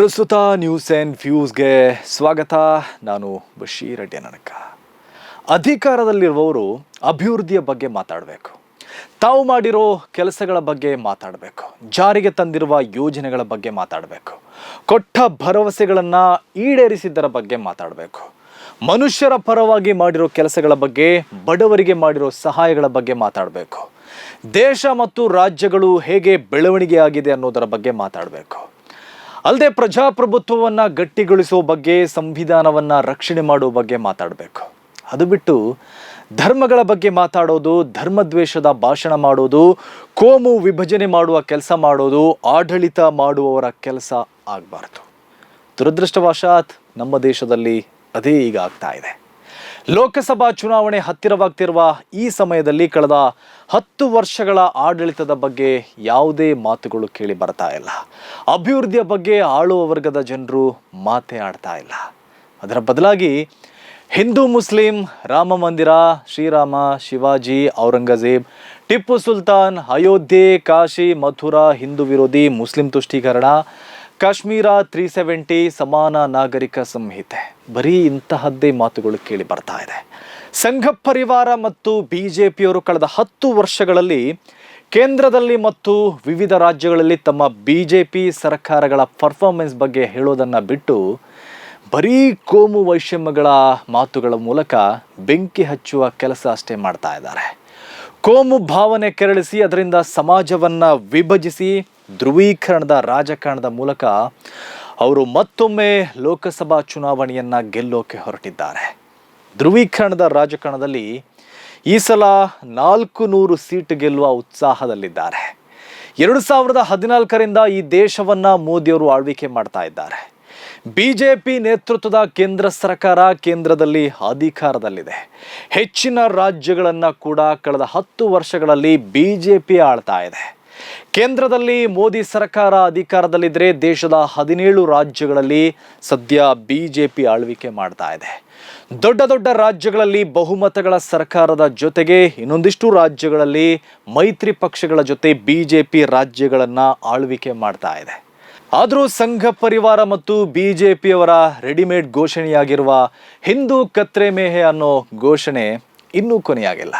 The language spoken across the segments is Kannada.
ಪ್ರಸ್ತುತ ನ್ಯೂಸ್ ಆ್ಯಂಡ್ ವ್ಯೂಸ್ಗೆ ಸ್ವಾಗತ. ನಾನು ಬಶೀರ್ ನನಕ ಅಧಿಕಾರದಲ್ಲಿರುವವರು ಅಭಿವೃದ್ಧಿಯ ಬಗ್ಗೆ ಮಾತಾಡಬೇಕು. ತಾವು ಮಾಡಿರೋ ಕೆಲಸಗಳ ಬಗ್ಗೆ ಮಾತಾಡಬೇಕು. ಜಾರಿಗೆ ತಂದಿರುವ ಯೋಜನೆಗಳ ಬಗ್ಗೆ ಮಾತಾಡಬೇಕು. ಕೊಟ್ಟ ಭರವಸೆಗಳನ್ನು ಈಡೇರಿಸಿದ್ದರ ಬಗ್ಗೆ ಮಾತಾಡಬೇಕು. ಮನುಷ್ಯರ ಪರವಾಗಿ ಮಾಡಿರೋ ಕೆಲಸಗಳ ಬಗ್ಗೆ, ಬಡವರಿಗೆ ಮಾಡಿರೋ ಸಹಾಯಗಳ ಬಗ್ಗೆ ಮಾತಾಡಬೇಕು. ದೇಶ ಮತ್ತು ರಾಜ್ಯಗಳು ಹೇಗೆ ಬೆಳವಣಿಗೆ ಆಗಿದೆ ಅನ್ನೋದರ ಬಗ್ಗೆ ಮಾತಾಡಬೇಕು. ಅಲ್ಲದೆ ಪ್ರಜಾಪ್ರಭುತ್ವವನ್ನು ಗಟ್ಟಿಗೊಳಿಸುವ ಬಗ್ಗೆ, ಸಂವಿಧಾನವನ್ನು ರಕ್ಷಣೆ ಮಾಡೋ ಬಗ್ಗೆ ಮಾತಾಡಬೇಕು. ಅದು ಬಿಟ್ಟು ಧರ್ಮಗಳ ಬಗ್ಗೆ ಮಾತಾಡೋದು, ಧರ್ಮದ್ವೇಷದ ಭಾಷಣ ಮಾಡೋದು, ಕೋಮು ವಿಭಜನೆ ಮಾಡುವ ಕೆಲಸ ಮಾಡೋದು, ಆಡಳಿತ ಮಾಡುವವರ ಕೆಲಸ ಆಗಬಾರ್ದು. ದುರದೃಷ್ಟವಶಾತ್ ನಮ್ಮ ದೇಶದಲ್ಲಿ ಅದೇ ಈಗ ಆಗ್ತಾ ಇದೆ. ಲೋಕಸಭಾ ಚುನಾವಣೆ ಹತ್ತಿರವಾಗ್ತಿರುವ ಈ ಸಮಯದಲ್ಲಿ ಕಳೆದ ಹತ್ತು ವರ್ಷಗಳ ಆಡಳಿತದ ಬಗ್ಗೆ ಯಾವುದೇ ಮಾತುಗಳು ಕೇಳಿ ಬರ್ತಾ ಇಲ್ಲ. ಅಭಿವೃದ್ಧಿಯ ಬಗ್ಗೆ ಆಳುವ ವರ್ಗದ ಜನರು ಮಾತೇ ಆಡ್ತಾ ಇಲ್ಲ. ಅದರ ಬದಲಾಗಿ ಹಿಂದೂ ಮುಸ್ಲಿಂ, ರಾಮ ಮಂದಿರ, ಶ್ರೀರಾಮ, ಶಿವಾಜಿ, ಔರಂಗಜೇಬ್, ಟಿಪ್ಪು ಸುಲ್ತಾನ್, ಅಯೋಧ್ಯೆ, ಕಾಶಿ, ಮಥುರಾ ಹಿಂದೂ ವಿರೋಧಿ, ಮುಸ್ಲಿಂ ತುಷ್ಟೀಕರಣ ಕಾಶ್ಮೀರ ತ್ರೀ ಸೆವೆಂಟಿ ಸಮಾನ ನಾಗರಿಕ ಸಂಹಿತೆ. ಬರೀ ಇಂತಹದ್ದೇ ಮಾತುಗಳು ಕೇಳಿ ಬರ್ತಾ ಇದೆ. ಸಂಘ ಪರಿವಾರ ಮತ್ತು ಬಿ ಜೆ ಪಿಯವರು ಕಳೆದ ಹತ್ತು ವರ್ಷಗಳಲ್ಲಿ ಕೇಂದ್ರದಲ್ಲಿ ಮತ್ತು ವಿವಿಧ ರಾಜ್ಯಗಳಲ್ಲಿ ತಮ್ಮ ಬಿ ಜೆ ಪಿ ಸರ್ಕಾರಗಳ ಪರ್ಫಾರ್ಮೆನ್ಸ್ ಬಗ್ಗೆ ಹೇಳೋದನ್ನು ಬಿಟ್ಟು ಬರೀ ಕೋಮು ವೈಷಮ್ಯಗಳ ಮಾತುಗಳ ಮೂಲಕ ಬೆಂಕಿ ಹಚ್ಚುವ ಕೆಲಸ ಅಷ್ಟೇ ಮಾಡ್ತಾ ಇದ್ದಾರೆ. ಕೋಮು ಭಾವನೆ ಕೆರಳಿಸಿ ಅದರಿಂದ ಸಮಾಜವನ್ನು ವಿಭಜಿಸಿ ಧ್ರುವೀಕರಣದ ರಾಜಕಾರಣದ ಮೂಲಕ ಅವರು ಮತ್ತೊಮ್ಮೆ ಲೋಕಸಭಾ ಚುನಾವಣೆಯನ್ನು ಗೆಲ್ಲೋಕೆ ಹೊರಟಿದ್ದಾರೆ. ಧ್ರುವೀಕರಣದ ರಾಜಕಾರಣದಲ್ಲಿ ಈ ಸಲ ನಾಲ್ಕು ನೂರು ಸೀಟ್ ಗೆಲ್ಲುವ ಉತ್ಸಾಹದಲ್ಲಿದ್ದಾರೆ. ಎರಡು ಸಾವಿರದ ಹದಿನಾಲ್ಕರಿಂದ ಈ ದೇಶವನ್ನು ಮೋದಿಯವರು ಆಳ್ವಿಕೆ ಮಾಡ್ತಾ ಇದ್ದಾರೆ. ಬಿಜೆಪಿ ನೇತೃತ್ವದ ಕೇಂದ್ರ ಸರ್ಕಾರ ಕೇಂದ್ರದಲ್ಲಿ ಅಧಿಕಾರದಲ್ಲಿದೆ. ಹೆಚ್ಚಿನ ರಾಜ್ಯಗಳನ್ನು ಕೂಡ ಕಳೆದ ಹತ್ತು ವರ್ಷಗಳಲ್ಲಿ ಬಿಜೆಪಿ ಆಳ್ತಾ ಇದೆ. ಕೇಂದ್ರದಲ್ಲಿ ಮೋದಿ ಸರ್ಕಾರ ಅಧಿಕಾರದಲ್ಲಿದ್ದರೆ ದೇಶದ ಹದಿನೇಳು ರಾಜ್ಯಗಳಲ್ಲಿ ಸದ್ಯ ಬಿಜೆಪಿ ಆಳ್ವಿಕೆ ಮಾಡ್ತಾ ಇದೆ. ದೊಡ್ಡ ದೊಡ್ಡ ರಾಜ್ಯಗಳಲ್ಲಿ ಬಹುಮತಗಳ ಸರ್ಕಾರದ ಜೊತೆಗೆ ಇನ್ನೊಂದಿಷ್ಟು ರಾಜ್ಯಗಳಲ್ಲಿ ಮೈತ್ರಿ ಪಕ್ಷಗಳ ಜೊತೆ ಬಿಜೆಪಿ ರಾಜ್ಯಗಳನ್ನು ಆಳ್ವಿಕೆ ಮಾಡ್ತಾ ಇದೆ. ಆದರೂ ಸಂಘ ಪರಿವಾರ ಮತ್ತು ಬಿ ಜೆ ಪಿಯವರ ರೆಡಿಮೇಡ್ ಘೋಷಣೆಯಾಗಿರುವ ಹಿಂದೂ ಕತ್ರೆ ಮೇಹೆ ಅನ್ನೋ ಘೋಷಣೆ ಇನ್ನೂ ಕೊನೆಯಾಗಿಲ್ಲ.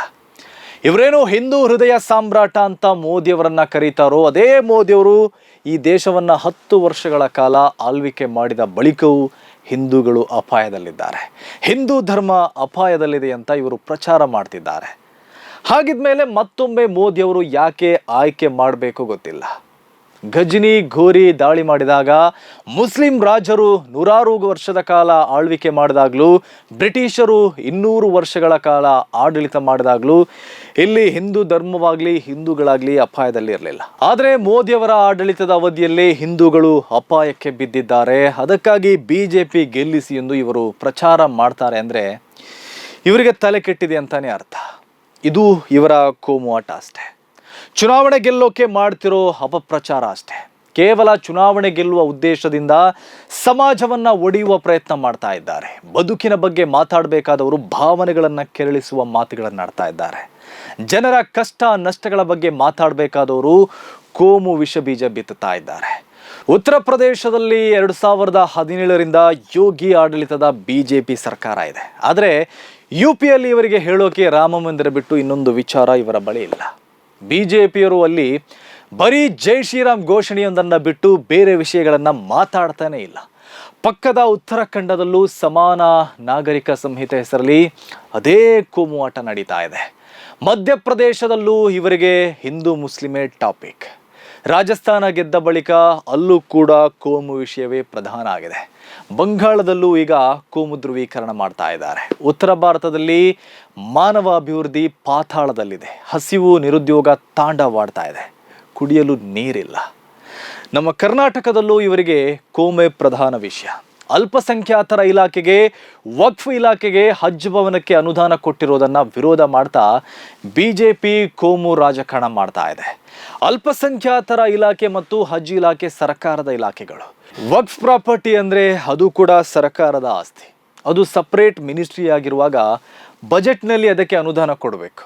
ಇವರೇನು ಹಿಂದೂ ಹೃದಯ ಸಾಮ್ರಾಟ ಅಂತ ಮೋದಿಯವರನ್ನ ಕರೀತಾರೋ ಅದೇ ಮೋದಿಯವರು ಈ ದೇಶವನ್ನು ಹತ್ತು ವರ್ಷಗಳ ಕಾಲ ಆಳ್ವಿಕೆ ಮಾಡಿದ ಬಳಿಕವೂ ಹಿಂದೂಗಳು ಅಪಾಯದಲ್ಲಿದ್ದಾರೆ. ಹಿಂದೂ ಧರ್ಮ ಅಪಾಯದಲ್ಲಿದೆ ಅಂತ ಇವರು ಪ್ರಚಾರ ಮಾಡ್ತಿದ್ದಾರೆ. ಹಾಗಿದ್ಮೇಲೆ ಮತ್ತೊಮ್ಮೆ ಮೋದಿಯವರು ಯಾಕೆ ಆಯ್ಕೆ ಮಾಡಬೇಕು ಗೊತ್ತಿಲ್ಲ. ಗಜನಿ ಘೋರಿ ದಾಳಿ ಮಾಡಿದಾಗ ಮುಸ್ಲಿಂ ರಾಜರು ನೂರಾರು ವರ್ಷದ ಕಾಲ ಆಳ್ವಿಕೆ ಮಾಡಿದಾಗಲೂ, ಬ್ರಿಟಿಷರು ಇನ್ನೂರು ವರ್ಷಗಳ ಕಾಲ ಆಡಳಿತ ಮಾಡಿದಾಗಲೂ ಇಲ್ಲಿ ಹಿಂದೂ ಧರ್ಮವಾಗಲಿ, ಹಿಂದೂಗಳಾಗಲಿ ಅಪಾಯದಲ್ಲಿ ಇರಲಿಲ್ಲ. ಆದರೆ ಮೋದಿಯವರ ಆಡಳಿತದ ಅವಧಿಯಲ್ಲಿ ಹಿಂದೂಗಳು ಅಪಾಯಕ್ಕೆ ಬಿದ್ದಿದ್ದಾರೆ. ಅದಕ್ಕಾಗಿ ಬಿ ಜೆ ಪಿ ಗೆಲ್ಲಿಸಿ ಎಂದು ಇವರು ಪ್ರಚಾರ ಮಾಡ್ತಾರೆ ಅಂದರೆ ಇವರಿಗೆ ತಲೆ ಕೆಟ್ಟಿದೆ ಅಂತಾನೆ ಅರ್ಥ. ಇದು ಇವರ ಕೋಮು ಆಟ ಅಷ್ಟೇ. ಚುನಾವಣೆ ಗೆಲ್ಲೋಕೆ ಮಾಡ್ತಿರೋ ಅಪಪ್ರಚಾರ ಅಷ್ಟೇ. ಕೇವಲ ಚುನಾವಣೆ ಗೆಲ್ಲುವ ಉದ್ದೇಶದಿಂದ ಸಮಾಜವನ್ನ ಒಡೆಯುವ ಪ್ರಯತ್ನ ಮಾಡ್ತಾ ಇದ್ದಾರೆ. ಬದುಕಿನ ಬಗ್ಗೆ ಮಾತಾಡಬೇಕಾದವರು ಭಾವನೆಗಳನ್ನು ಕೆರಳಿಸುವ ಮಾತುಗಳನ್ನಾಡ್ತಾ ಇದ್ದಾರೆ. ಜನರ ಕಷ್ಟ, ನಷ್ಟಗಳ ಬಗ್ಗೆ ಮಾತಾಡಬೇಕಾದವರು ಕೋಮು ವಿಷ ಬೀಜ ಬಿತ್ತುತ್ತಾ ಇದ್ದಾರೆ. ಉತ್ತರ ಪ್ರದೇಶದಲ್ಲಿ ಎರಡು ಸಾವಿರದ ಹದಿನೇಳರಿಂದ ಯೋಗಿ ಆಡಳಿತದ ಬಿ ಜೆ ಪಿ ಸರ್ಕಾರ ಇದೆ. ಆದರೆ, ಯು ಪಿಯಲ್ಲಿ ಇವರಿಗೆ ಹೇಳೋಕೆ ರಾಮ ಮಂದಿರ ಬಿಟ್ಟು ಇನ್ನೊಂದು ವಿಚಾರ ಇವರ ಬಳಿ ಇಲ್ಲ. ಬಿ ಜೆ ಪಿಯವರು ಅಲ್ಲಿ ಬರೀ ಜೈ ಶ್ರೀರಾಮ್ ಘೋಷಣೆಯೊಂದನ್ನು ಬಿಟ್ಟು ಬೇರೆ ವಿಷಯಗಳನ್ನು ಮಾತಾಡ್ತಾನೆ ಇಲ್ಲ. ಪಕ್ಕದ ಉತ್ತರಾಖಂಡದಲ್ಲೂ ಸಮಾನ ನಾಗರಿಕ ಸಂಹಿತೆ ಹೆಸರಲ್ಲಿ ಅದೇ ಕೋಮುವಾಟ ನಡೀತಾ ಇದೆ. ಮಧ್ಯಪ್ರದೇಶದಲ್ಲೂ ಇವರಿಗೆ ಹಿಂದೂ ಮುಸ್ಲಿಮೇ ಟಾಪಿಕ್. ರಾಜಸ್ಥಾನ ಗೆದ್ದ ಬಳಿಕ ಅಲ್ಲೂ ಕೂಡ ಕೋಮು ವಿಷಯವೇ ಪ್ರಧಾನ ಆಗಿದೆ. ಬಂಗಾಳದಲ್ಲೂ ಈಗ ಕೋಮು ಧ್ರುವೀಕರಣ ಮಾಡ್ತಾ ಇದ್ದಾರೆ. ಉತ್ತರ ಭಾರತದಲ್ಲಿ ಮಾನವ ಅಭಿವೃದ್ಧಿ ಪಾತಾಳದಲ್ಲಿದೆ. ಹಸಿವು ನಿರುದ್ಯೋಗ ತಾಂಡವಾಡ್ತಾ ಇದೆ. ಕುಡಿಯಲು ನೀರಿಲ್ಲ. ನಮ್ಮ ಕರ್ನಾಟಕದಲ್ಲೂ ಇವರಿಗೆ ಕೋಮೆ ಪ್ರಧಾನ ವಿಷಯ. ಅಲ್ಪಸಂಖ್ಯಾತರ ಇಲಾಖೆಗೆ, ವಕ್ಫ್ ಇಲಾಖೆಗೆ ಹಜ್ ಭವನಕ್ಕೆ ಅನುದಾನ ಕೊಟ್ಟಿರೋದನ್ನು ವಿರೋಧ ಮಾಡ್ತಾ ಬಿಜೆಪಿ ಕೋಮು ರಾಜಕಾರಣ ಮಾಡ್ತಾ ಇದೆ. ಅಲ್ಪಸಂಖ್ಯಾತರ ಇಲಾಖೆ ಮತ್ತು ಹಜ್ ಇಲಾಖೆ ಸರ್ಕಾರದ ಇಲಾಖೆಗಳು. ವಕ್ಫ್ ಪ್ರಾಪರ್ಟಿ ಅಂದರೆ ಅದು ಕೂಡ ಸರ್ಕಾರದ ಆಸ್ತಿ. ಅದು ಸಪ್ರೇಟ್ ಮಿನಿಸ್ಟ್ರಿ ಆಗಿರುವಾಗ ಬಜೆಟ್ನಲ್ಲಿ ಅದಕ್ಕೆ ಅನುದಾನ ಕೊಡಬೇಕು.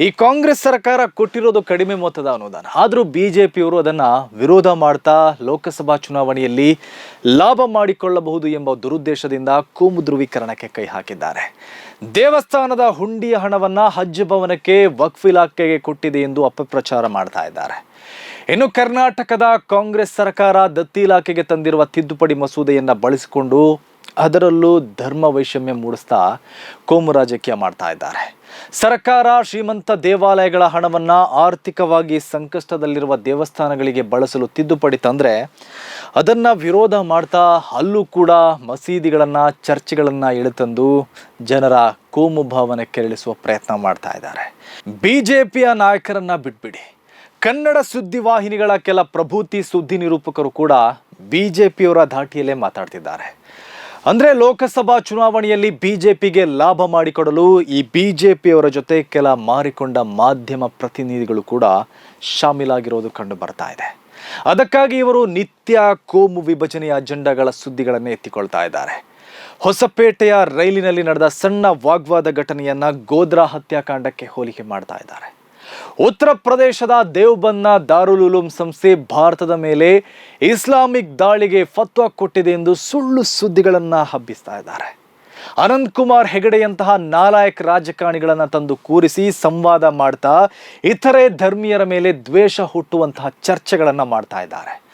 ಈ ಕಾಂಗ್ರೆಸ್ ಸರ್ಕಾರ ಕೊಟ್ಟಿರೋದು ಕಡಿಮೆ ಮೊತ್ತದ ಅನುದಾನ. ಆದರೂ ಬಿ ಜೆ ಪಿಯವರು ಅದನ್ನು ವಿರೋಧ ಮಾಡ್ತಾ ಲೋಕಸಭಾ ಚುನಾವಣೆಯಲ್ಲಿ ಲಾಭ ಮಾಡಿಕೊಳ್ಳಬಹುದು ಎಂಬ ದುರುದ್ದೇಶದಿಂದ ಕೋಮು ಧ್ರುವೀಕರಣಕ್ಕೆ ಕೈ ಹಾಕಿದ್ದಾರೆ. ದೇವಸ್ಥಾನದ ಹುಂಡಿಯ ಹಣವನ್ನು ಹಜ್ ಭವನಕ್ಕೆ ವಕ್ಫ್ ಇಲಾಖೆಗೆ ಕೊಟ್ಟಿದೆ ಎಂದು ಅಪಪ್ರಚಾರ ಮಾಡ್ತಾ ಇದ್ದಾರೆ. ಇನ್ನು ಕರ್ನಾಟಕದ ಕಾಂಗ್ರೆಸ್ ಸರ್ಕಾರ ದತ್ತಿ ಇಲಾಖೆಗೆ ತಂದಿರುವ ತಿದ್ದುಪಡಿ ಮಸೂದೆಯನ್ನು ಬಳಸಿಕೊಂಡು ಅದರಲ್ಲೂ ಧರ್ಮ ವೈಷಮ್ಯ ಮೂಡಿಸ್ತಾ ಕೋಮು ರಾಜಕೀಯ ಮಾಡ್ತಾ ಇದ್ದಾರೆ. ಸರ್ಕಾರ ಶ್ರೀಮಂತ ದೇವಾಲಯಗಳ ಹಣವನ್ನು ಆರ್ಥಿಕವಾಗಿ ಸಂಕಷ್ಟದಲ್ಲಿರುವ ದೇವಸ್ಥಾನಗಳಿಗೆ ಬಳಸಲು ತಿದ್ದುಪಡಿ ತಂದ್ರೆ ಅದನ್ನು ವಿರೋಧ ಮಾಡ್ತಾ ಅಲ್ಲೂ ಕೂಡ ಮಸೀದಿಗಳನ್ನು, ಚರ್ಚ್ಗಳನ್ನು ಇಳಿತಂದು ಜನರ ಕೋಮು ಭಾವನೆ ಕೆರಳಿಸುವ ಪ್ರಯತ್ನ ಮಾಡ್ತಾ ಇದ್ದಾರೆ. ಬಿ ಜೆ ಪಿಯ ನಾಯಕರನ್ನ ಬಿಟ್ಬಿಡಿ. ಕನ್ನಡ ಸುದ್ದಿವಾಹಿನಿಗಳ ಕೆಲ ಪ್ರಭೂತಿ ಸುದ್ದಿ ನಿರೂಪಕರು ಕೂಡ ಬಿ ಜೆ ಪಿಯವರ ಧಾಟಿಯಲ್ಲೇ ಮಾತಾಡ್ತಿದ್ದಾರೆ. ಅಂದರೆ ಲೋಕಸಭಾ ಚುನಾವಣೆಯಲ್ಲಿ ಬಿಜೆಪಿಗೆ ಲಾಭ ಮಾಡಿಕೊಡಲು ಈ ಬಿಜೆಪಿಯವರ ಜೊತೆ ಕೆಲ ಮಾರಿಕೊಂಡ ಮಾಧ್ಯಮ ಪ್ರತಿನಿಧಿಗಳು ಕೂಡ ಶಾಮೀಲಾಗಿರೋದು ಕಂಡು ಬರ್ತಾ ಇದೆ. ಅದಕ್ಕಾಗಿ ಇವರು ನಿತ್ಯ ಕೋಮು ವಿಭಜನೆಯ ಅಜೆಂಡಾಗಳ ಸುದ್ದಿಗಳನ್ನೇ ಎತ್ತಿಕೊಳ್ತಾ ಇದ್ದಾರೆ. ಹೊಸಪೇಟೆಯ ರೈಲಿನಲ್ಲಿ ನಡೆದ ಸಣ್ಣ ವಾಗ್ವಾದ ಘಟನೆಯನ್ನ ಗೋದ್ರಾ ಹತ್ಯಾಕಾಂಡಕ್ಕೆ ಹೋಲಿಕೆ ಮಾಡ್ತಾ ಇದ್ದಾರೆ. ಉತ್ತರ ಪ್ರದೇಶದ ದೇವ್ಬಂದ್ನ ದಾರುಲ್ ಉಲೂಮ್ ಸಂಸ್ಥೆ ಭಾರತದ ಮೇಲೆ ಇಸ್ಲಾಮಿಕ್ ದಾಳಿಗೆ ಫತ್ವಾ ಕೊಟ್ಟಿದೆ ಎಂದು ಸುಳ್ಳು ಸುದ್ದಿಗಳನ್ನು ಹಬ್ಬಿಸ್ತಾ ಇದ್ದಾರೆ. ಅನಂತ್ ಕುಮಾರ್ ಹೆಗಡೆಯಂತಹ ನಾಲಾಯಕ್ ರಾಜಕಾರಣಿಗಳನ್ನು ತಂದು ಕೂರಿಸಿ ಸಂವಾದ ಮಾಡ್ತಾ ಇತರೆ ಧರ್ಮೀಯರ ಮೇಲೆ ದ್ವೇಷ ಹುಟ್ಟುವಂತಹ ಚರ್ಚೆಗಳನ್ನು ಮಾಡ್ತಾ ಇದ್ದಾರೆ.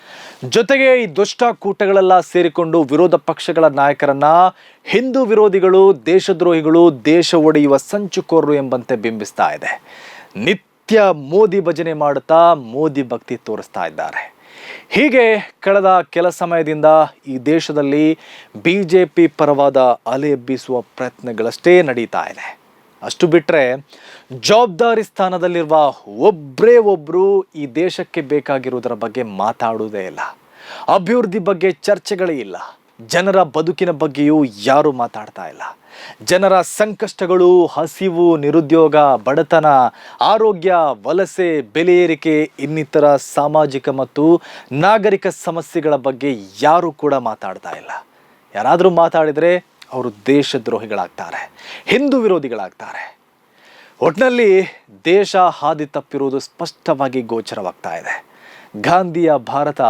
ಜೊತೆಗೆ ಈ ದುಷ್ಟ ಕೂಟಗಳೆಲ್ಲ ಸೇರಿಕೊಂಡು ವಿರೋಧ ಪಕ್ಷಗಳ ನಾಯಕರನ್ನ, ಹಿಂದೂ ವಿರೋಧಿಗಳು, ದೇಶದ್ರೋಹಿಗಳು, ದೇಶ ಒಡೆಯುವ ಸಂಚುಕೋರರು ಎಂಬಂತೆ ಬಿಂಬಿಸ್ತಾ ಇದೆ. ನಿತ್ಯ ಮೋದಿ ಭಜನೆ ಮಾಡುತ್ತಾ ಮೋದಿ ಭಕ್ತಿ ತೋರಿಸ್ತಾ ಇದ್ದಾರೆ. ಹೀಗೆ ಕಳೆದ ಕೆಲ ಸಮಯದಿಂದ ಈ ದೇಶದಲ್ಲಿ ಬಿ ಜೆ ಪಿ ಪರವಾದ ಅಲೆ ಎಬ್ಬಿಸುವ ಪ್ರಯತ್ನಗಳಷ್ಟೇ ನಡೀತಾ ಇದೆ. ಅಷ್ಟು ಬಿಟ್ಟರೆ ಜವಾಬ್ದಾರಿ ಸ್ಥಾನದಲ್ಲಿರುವ ಒಬ್ಬರೇ ಒಬ್ಬರು ಈ ದೇಶಕ್ಕೆ ಬೇಕಾಗಿರುವುದರ ಬಗ್ಗೆ ಮಾತಾಡುವುದೇ ಇಲ್ಲ. ಅಭಿವೃದ್ಧಿ ಬಗ್ಗೆ ಚರ್ಚೆಗಳೇ ಇಲ್ಲ. ಜನರ ಬದುಕಿನ ಬಗ್ಗೆಯೂ ಯಾರೂ ಮಾತಾಡ್ತಾ ಇಲ್ಲ. ಜನರ ಸಂಕಷ್ಟಗಳು, ಹಸಿವು, ನಿರುದ್ಯೋಗ, ಬಡತನ, ಆರೋಗ್ಯ, ವಲಸೆ, ಬೆಲೆ ಏರಿಕೆ, ಇನ್ನಿತರ ಸಾಮಾಜಿಕ ಮತ್ತು ನಾಗರಿಕ ಸಮಸ್ಯೆಗಳ ಬಗ್ಗೆ ಯಾರೂ ಕೂಡ ಮಾತಾಡ್ತಾ ಇಲ್ಲ. ಯಾರಾದರೂ ಮಾತಾಡಿದರೆ ಅವರು ದೇಶದ್ರೋಹಿಗಳಾಗ್ತಾರೆ, ಹಿಂದೂ ವಿರೋಧಿಗಳಾಗ್ತಾರೆ. ಒಟ್ಟಿನಲ್ಲಿ ದೇಶ ಹಾದಿ ತಪ್ಪಿರುವುದು ಸ್ಪಷ್ಟವಾಗಿ ಗೋಚರವಾಗ್ತಾ ಇದೆ. ಗಾಂಧಿಯ ಭಾರತ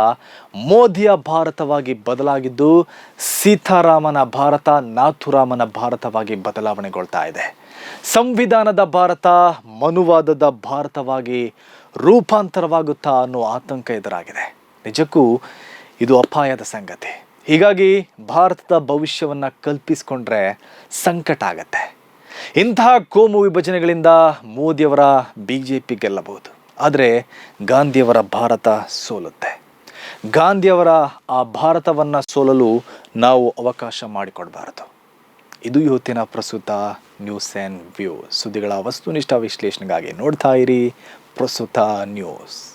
ಮೋದಿಯ ಭಾರತವಾಗಿ ಬದಲಾಗಿದ್ದು ಸೀತಾರಾಮನ ಭಾರತ ನಾಥುರಾಮನ ಭಾರತವಾಗಿ ಬದಲಾವಣೆಗೊಳ್ತಾ ಇದೆ. ಸಂವಿಧಾನದ ಭಾರತ ಮನುವಾದದ ಭಾರತವಾಗಿ ರೂಪಾಂತರವಾಗುತ್ತಾ ಅನ್ನೋ ಆತಂಕ ಎದುರಾಗಿದೆ. ನಿಜಕ್ಕೂ ಇದು ಅಪಾಯದ ಸಂಗತಿ. ಹೀಗಾಗಿ ಭಾರತದ ಭವಿಷ್ಯವನ್ನು ಕಲ್ಪಿಸಿಕೊಂಡ್ರೆ ಸಂಕಟ ಆಗತ್ತೆ. ಇಂತಹ ಕೋಮು ವಿಭಜನೆಗಳಿಂದ ಮೋದಿಯವರ ಬಿ ಜೆ ಪಿ ಗೆಲ್ಲಬಹುದು. ಆದರೆ ಗಾಂಧಿಯವರ ಭಾರತ ಸೋಲುತ್ತೆ. ಗಾಂಧಿಯವರ ಆ ಭಾರತವನ್ನು ಸೋಲಲು ನಾವು ಅವಕಾಶ ಮಾಡಿಕೊಡಬಾರದು. ಇದು ಇವತ್ತಿನ ಪ್ರಸ್ತುತ ನ್ಯೂಸ್ ಆ್ಯಂಡ್ ವ್ಯೂ. ಸುದ್ದಿಗಳ ವಸ್ತುನಿಷ್ಠ ವಿಶ್ಲೇಷಣೆಗಾಗಿ ನೋಡ್ತಾ ಇರಿ ಪ್ರಸ್ತುತ ನ್ಯೂಸ್.